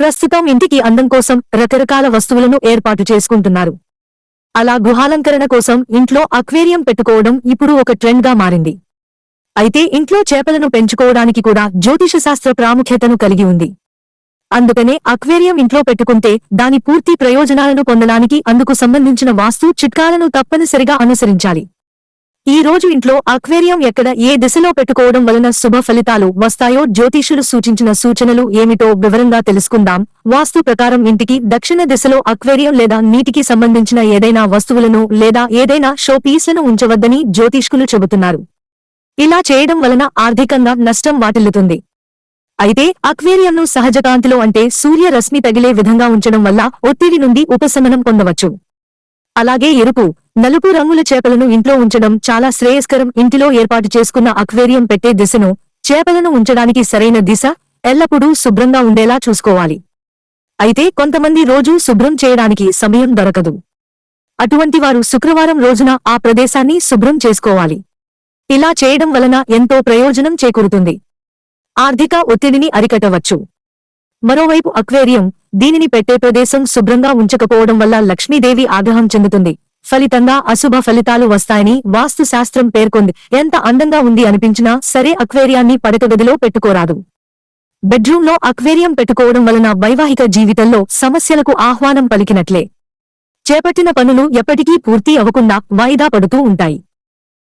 ప్రస్తుతం ఇంటికి అందం కోసం రకరకాల వస్తువులను ఏర్పాటు చేసుకుంటున్నారు. అలా గుహాలంకరణ కోసం ఇంట్లో అక్వేరియం పెట్టుకోవడం ఇప్పుడు ఒక ట్రెండ్గా మారింది. అయితే ఇంట్లో చేపలను పెంచుకోవడానికి కూడా జ్యోతిష శాస్త్ర ప్రాముఖ్యతను కలిగి ఉంది. అందుకనే అక్వేరియం ఇంట్లో పెట్టుకుంటే దాని పూర్తి ప్రయోజనాలను పొందడానికి అందుకు సంబంధించిన వాస్తు చిట్కాలను తప్పనిసరిగా అనుసరించాలి. ఈ రోజు ఇంట్లో అక్వేరియం ఎక్కడ ఏ దిశలో పెట్టుకోవడం వలన శుభ ఫలితాలు వస్తాయో జ్యోతిషులు సూచించిన సూచనలు ఏమిటో వివరంగా తెలుసుకుందాం. వాస్తు ప్రకారం ఇంటికి దక్షిణ దిశలో అక్వేరియం లేదా నీటికి సంబంధించిన ఏదైనా వస్తువులను లేదా ఏదైనా షో పీస్లను ఉంచవద్దని జ్యోతిష్కులు చెబుతున్నారు. ఇలా చేయడం వలన ఆర్థికంగా నష్టం వాటిల్లుతుంది. అయితే అక్వేరియంను సహజ కాంతిలో అంటే సూర్యరశ్మి తగిలే విధంగా ఉంచడం వల్ల ఒత్తిడి నుండి ఉపశమనం పొందవచ్చు. అలాగే ఎరుపు. నలుపు రంగుల చేపలను ఇంట్లో ఉంచడం చాలా శ్రేయస్కరం. ఇంటిలో ఏర్పాటు చేసుకున్న అక్వేరియం పెట్టే దిశను చేపలను ఉంచడానికి సరైన దిశ ఎల్లప్పుడూ శుభ్రంగా ఉండేలా చూసుకోవాలి. అయితే కొంతమంది రోజూ శుభ్రం చేయడానికి సమయం దొరకదు. అటువంటి వారు శుక్రవారం రోజున ఆ ప్రదేశాన్ని శుభ్రం చేసుకోవాలి. ఇలా చేయడం వలన ఎంతో ప్రయోజనం చేకూరుతుంది. ఆర్థిక ఒత్తిడిని అరికట్టవచ్చు. మరోవైపు అక్వేరియం దీనిని పెట్టే ప్రదేశం శుభ్రంగా ఉంచకపోవడం వల్ల లక్ష్మీదేవి ఆగ్రహం చెందుతుంది. ఫలితంగా అశుభ ఫలితాలు వస్తాయని వాస్తు శాస్త్రం పేర్కొంది. ఎంత అందంగా ఉంది అనిపించినా సరే అక్వేరియాన్ని పడక గదిలో పెట్టుకోరాదు. బెడ్రూంలో అక్వేరియం పెట్టుకోవడం వలన వైవాహిక జీవితంలో సమస్యలకు ఆహ్వానం పలికినట్లే. చేపట్టిన పనులు ఎప్పటికీ పూర్తి అవ్వకుండా వాయిదా పడుతూ ఉంటాయి.